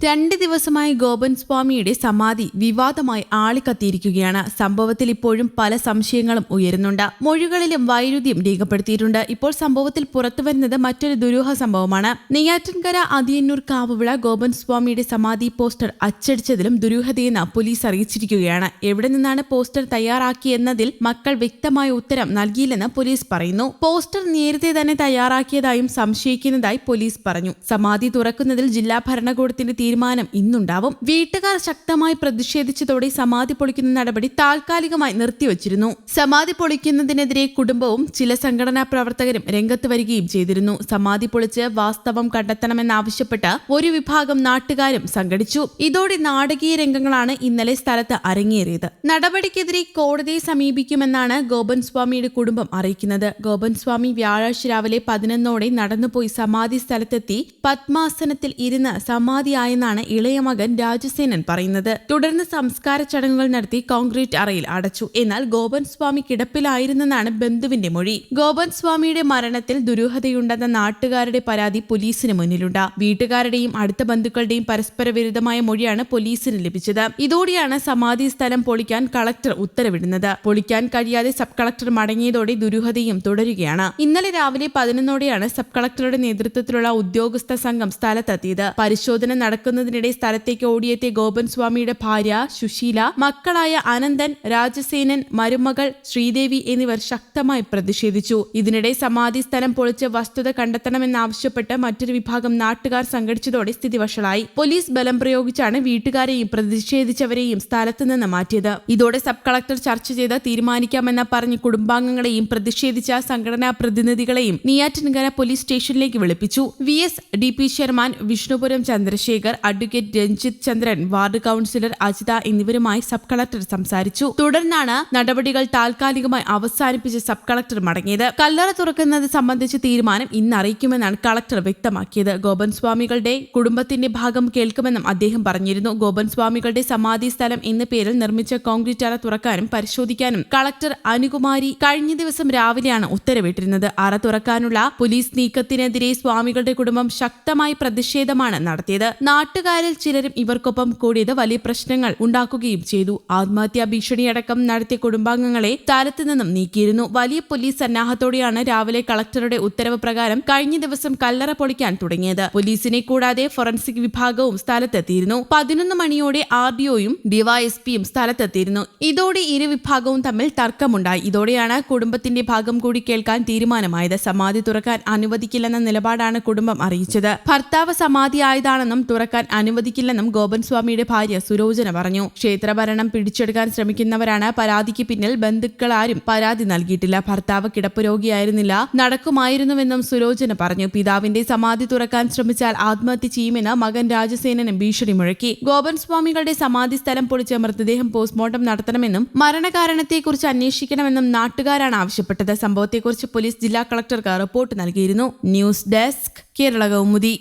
രണ്ട് ദിവസമായി ഗോപൻ സ്വാമിയുടെ സമാധി വിവാദമായി ആളിക്കത്തിയിരിക്കുകയാണ്. സംഭവത്തിൽ ഇപ്പോഴും പല സംശയങ്ങളും ഉയരുന്നുണ്ട്. മൊഴികളിലും വൈരുദ്ധ്യം രേഖപ്പെടുത്തിയിട്ടുണ്ട്. ഇപ്പോൾ സംഭവത്തിൽ പുറത്തുവരുന്നത് മറ്റൊരു ദുരൂഹ സംഭവമാണ്. നെയ്യാറ്റിൻകര അതിയന്നൂർ കാവുവിള ഗോപൻ സ്വാമിയുടെ സമാധി പോസ്റ്റർ അച്ചടിച്ചതിലും ദുരൂഹതയെന്ന് പോലീസ് അറിയിച്ചിരിക്കുകയാണ്. എവിടെ നിന്നാണ് പോസ്റ്റർ തയ്യാറാക്കിയെന്നതിൽ മക്കൾ വ്യക്തമായ ഉത്തരം നൽകിയില്ലെന്ന് പോലീസ് പറയുന്നു. പോസ്റ്റർ നേരത്തെ തന്നെ തയ്യാറാക്കിയതായും സംശയിക്കുന്നതായി പോലീസ് പറഞ്ഞു. സമാധി തുറക്കുന്നതിൽ ജില്ലാ ഭരണകൂടത്തിന്റെ തീരുമാനം ഇന്നുണ്ടാവും. വീട്ടുകാർ ശക്തമായി പ്രതിഷേധിച്ചതോടെ സമാധി പൊളിക്കുന്ന നടപടി താൽക്കാലികമായി നിർത്തിവച്ചിരുന്നു. സമാധി പൊളിക്കുന്നതിനെതിരെ കുടുംബവും ചില സംഘടനാ പ്രവർത്തകരും രംഗത്ത് വരികയും ചെയ്തിരുന്നു. സമാധി പൊളിച്ച് വാസ്തവം കണ്ടെത്തണമെന്നാവശ്യപ്പെട്ട് ഒരു വിഭാഗം നാട്ടുകാരും സംഘടിച്ചു. ഇതോടെ നാടകീയ രംഗങ്ങളാണ് ഇന്നലെ സ്ഥലത്ത് അരങ്ങേറിയത്. നടപടിക്കെതിരെ കോടതിയെ സമീപിക്കുമെന്നാണ് ഗോപൻ സ്വാമിയുടെ കുടുംബം അറിയിക്കുന്നത്. ഗോപൻ സ്വാമി വ്യാഴാഴ്ച രാവിലെ പതിനൊന്നോടെ നടന്നുപോയി സമാധി സ്ഥലത്തെത്തി പത്മാസനത്തിൽ ഇരുന്ന് സമാധിയായെന്നാണ് ഇളയ മകൻ രാജസേനൻ പറയുന്നത്. തുടർന്ന് സംസ്കാര ചടങ്ങുകൾ നടത്തി കോൺക്രീറ്റ് അറയിൽ അടച്ചു. എന്നാൽ ഗോപൻ സ്വാമി കിടപ്പിലായിരുന്നെന്നാണ് ബന്ധുവിന്റെ മൊഴി. ഗോപൻ സ്വാമിയുടെ മരണത്തിൽ ദുരൂഹതയുണ്ടെന്ന നാട്ടുകാരുടെ പരാതി പോലീസിന് മുന്നിലുണ്ട്. വീട്ടുകാരുടെയും അടുത്ത ബന്ധുക്കളുടെയും പരസ്പര വിരുദ്ധമായ മൊഴിയാണ് പോലീസിന് ലഭിച്ചത്. ഇതോടെയാണ് സമാധി സ്ഥലം പൊളിക്കാൻ കളക്ടർ ഉത്തരവിടുന്നത്. പൊളിക്കാൻ കഴിയാതെ സബ് കളക്ടർ മടങ്ങിയതോടെ ദുരൂഹതയും തുടരുകയാണ്. ഇന്നലെ രാവിലെ പതിനൊന്നോടെയാണ് സബ് കളക്ടറുടെ നേതൃത്വത്തിലുള്ള ഉദ്യോഗസ്ഥ സംഘം സ്ഥലത്തെത്തിയത്. പരിശോധന നടക്കുന്നതിനിടെ സ്ഥലത്തേക്ക് ഓടിയെത്തിയ ഗോപൻ സ്വാമിയുടെ ഭാര്യ സുശീല മക്കളായ അനന്തൻ രാജസേനൻ മരുമകൾ ശ്രീദേവി എന്നിവർ ശക്തമായി പ്രതിഷേധിച്ചു. ഇതിനിടെ സമാധി സ്ഥലം പൊളിച്ച് വസ്തുത കണ്ടെത്തണമെന്നാവശ്യപ്പെട്ട് മറ്റൊരു വിഭാഗം നാട്ടുകാർ സംഘടിച്ചതോടെ സ്ഥിതി വഷളായി. പോലീസ് ബലം പ്രയോഗിച്ചാണ് വീട്ടുകാരെയും പ്രതിഷേധിച്ചവരെയും സ്ഥലത്തു നിന്ന് മാറ്റിയത്. ഇതോടെ സബ് കളക്ടർ ചർച്ച ചെയ്ത് തീരുമാനിക്കാമെന്ന് പറഞ്ഞ് കുടുംബാംഗങ്ങളെയും പ്രതിഷേധിച്ച സംഘടനാ പ്രതിനിധികളെയും നെയ്യാറ്റിൻകര പോലീസ് സ്റ്റേഷനിലേക്ക് വിളിപ്പിച്ചു. V S D P chairman Vishnupuram Chandrasekhar advocate Ranjith Chandran ward councillor Ajitha എന്നിവരുമായി സബ് കളക്ടർ സംസാരിച്ചു. തുടർന്നാണ് നടപടികൾ താൽക്കാലികമായി അവസാനിപ്പിച്ച് സബ് കളക്ടർ മടങ്ങിയത്. കല്ലറ തുറക്കുന്നത് സംബന്ധിച്ച് തീരുമാനം ഇന്ന് അറിയിക്കുമെന്നാണ് കളക്ടർ വ്യക്തമാക്കിയത്. ഗോപൻ സ്വാമികളുടെ കുടുംബത്തിന്റെ ഭാഗം കേൾക്കുമെന്നും അദ്ദേഹം പറഞ്ഞിരുന്നു. ഗോപൻ സ്വാമികളുടെ സമാധി സ്ഥലം എന്ന പേരിൽ നിർമ്മിച്ച കോൺക്രീറ്റ് അറ തുറക്കാനും പരിശോധിക്കാനും കളക്ടർ അനുകുമാരി കഴിഞ്ഞ ദിവസം രാവിലെയാണ് ഉത്തരവിട്ടിരുന്നത്. അറ തുറക്കാനുള്ള പോലീസ് നീക്കത്തിനെതിരെ സ്വാമികളുടെ കുടുംബം ശക്തമായി പ്രതിഷേധമാണ് നടത്തിയത്. നാട്ടുകാരിൽ ചിലരും ഇവർക്കൊപ്പം കൂടിയത് വലിയ പ്രശ്നങ്ങൾ ഉണ്ടാക്കുകയും ചെയ്തു. ആത്മഹത്യാ ഭീഷണിയടക്കം നടത്തിയ കുടുംബാംഗങ്ങളെ സ്ഥലത്ത് നിന്നും നീക്കിയിരുന്നു. വലിയ പോലീസ് സന്നാഹത്തോടെയാണ് രാവിലെ കളക്ടറുടെ ഉത്തരവ് പ്രകാരം കഴിഞ്ഞ ദിവസം കല്ലറ പൊളിക്കാൻ തുടങ്ങിയത്. പോലീസിനെ കൂടാതെ ഫോറൻസിക് വിഭാഗവും സ്ഥലത്തെത്തിയിരുന്നു. പതിനൊന്ന് മണിയോടെ ആർ ഡിഒയും ഡിവൈഎസ്പിയും സ്ഥലത്തെത്തിയിരുന്നു. ഇതോടെ ഇരു വിഭാഗവും തമ്മിൽ തർക്കമുണ്ടായി. ഇതോടെയാണ് കുടുംബത്തിന്റെ ഭാഗം കൂടി കേൾക്കാൻ തീരുമാനമായത്. സമാധി തുറക്കാൻ അനുവദിക്കില്ലെന്ന നിലപാടാണ് കുടുംബം അറിയിച്ചത്. ഭർത്താവ് സമാധി ആയതാണെന്നും തുറക്കാൻ അനുവദിക്കില്ലെന്നും ഗോപൻ സ്വാമിയുടെ ഭാര്യ സുരോചന പറഞ്ഞു. ക്ഷേത്രഭരണം പിടിച്ചെടുക്കാൻ ശ്രമിക്കുന്നവരാണ് പരാതിക്ക് പിന്നിൽ ബന്ധുക്കളാരും പരാതി നൽകിയിട്ടില്ല. ഭർത്താവ് കിടപ്പ് രോഗിയായിരുന്നില്ല നടക്കുമായിരുന്നുവെന്നും സുരോചന പറഞ്ഞു. പിതാവിന്റെ സമാധി തുറക്കാൻ ശ്രമിച്ചാൽ ആത്മഹത്യ ചെയ്യുമെന്ന് മകൻ രാജസേനനും ഭീഷണി മുഴക്കി. ഗോപൻ സ്വാമികളുടെ സമാധി സ്ഥലം പൊളിച്ച് മൃതദേഹം പോസ്റ്റ്മോർട്ടം നടത്തണമെന്നും മരണകാരണത്തെക്കുറിച്ച് അന്വേഷിക്കണമെന്നും നാട്ടുകാരാണ് ആവശ്യപ്പെട്ടത്. സംഭവത്തെക്കുറിച്ച് പോലീസ് ജില്ലാ കളക്ടർക്ക് റിപ്പോർട്ട് നൽകിയിരുന്നു. News desk Kerala Kaumudi.